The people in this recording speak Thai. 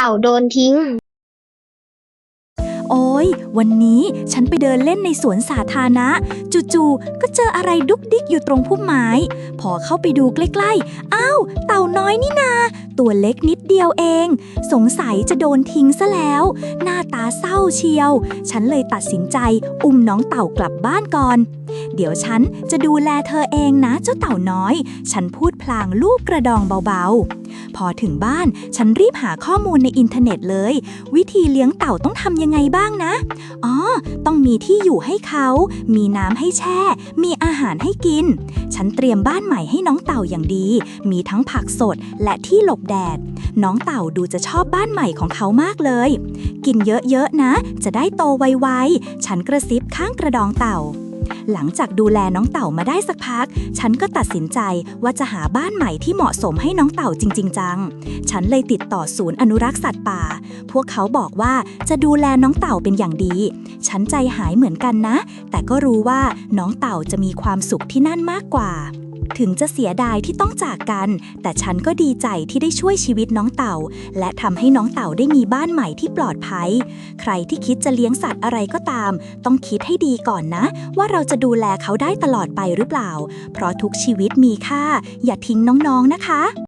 เต่าโดนทิ้ง โอ้ย วันนี้ฉันไปเดินเล่นในสวนสาธารณะ จู่ๆ ก็เจออะไรดุกดิกอยู่ตรงพุ่มไม้ พอเข้าไปดูใกล้ๆ อ้าว เต่าน้อยนี่นา ตัวเล็กนิดเดียวเอง สงสัยจะโดนทิ้งซะแล้ว หน้าตาเศร้าเชียว ฉันเลยตัดสินใจอุ้มน้องเต่ากลับบ้านก่อน เดี๋ยวฉันจะดูแลเธอเองนะเจ้าเต่าน้อย ฉันพูดพลางลูกกระดองเบาๆ พอถึงบ้าน ฉันรีบหาข้อมูลในอินเทอร์เน็ตเลย วิธีเลี้ยงเต่าต้องทำยังไงบ้างนะ อ๋อ ต้องมีที่อยู่ให้เขา มีน้ำให้แช่ มีอาหารให้กิน ฉันเตรียมบ้านใหม่ให้น้องเต่าอย่างดี มีทั้งผักสดและที่หลบแดด น้องเต่าดูจะชอบบ้านใหม่ของเขามากเลย กินเยอะๆนะ จะได้โตไวๆ ฉันกระซิบข้างกระดองเต่า หลังจากดูแลน้องเต่ามาได้สักพัก ฉันก็ตัดสินใจว่าจะหาบ้านใหม่ที่เหมาะสมให้น้องเต่าจริง ๆ จัง ฉันเลยติดต่อศูนย์อนุรักษ์สัตว์ป่า พวกเขาบอกว่าจะดูแลน้องเต่าเป็นอย่างดี ฉันใจหายเหมือนกันนะ แต่ก็รู้ว่าน้องเต่าจะมีความสุขที่นั่นมากกว่า ถึงจะเสียดายที่ต้องจากกัน แต่ฉันก็ดีใจที่ได้ช่วยชีวิตน้องเต่า และทำให้น้องเต่าได้มีบ้านใหม่ที่ปลอดภัย ใครที่คิดจะเลี้ยงสัตว์อะไรก็ตาม ต้องคิดให้ดีก่อนนะ ว่าเราจะดูแลเขาได้ตลอดไปหรือเปล่า เพราะทุกชีวิตมีค่า อย่าทิ้งน้องๆนะคะ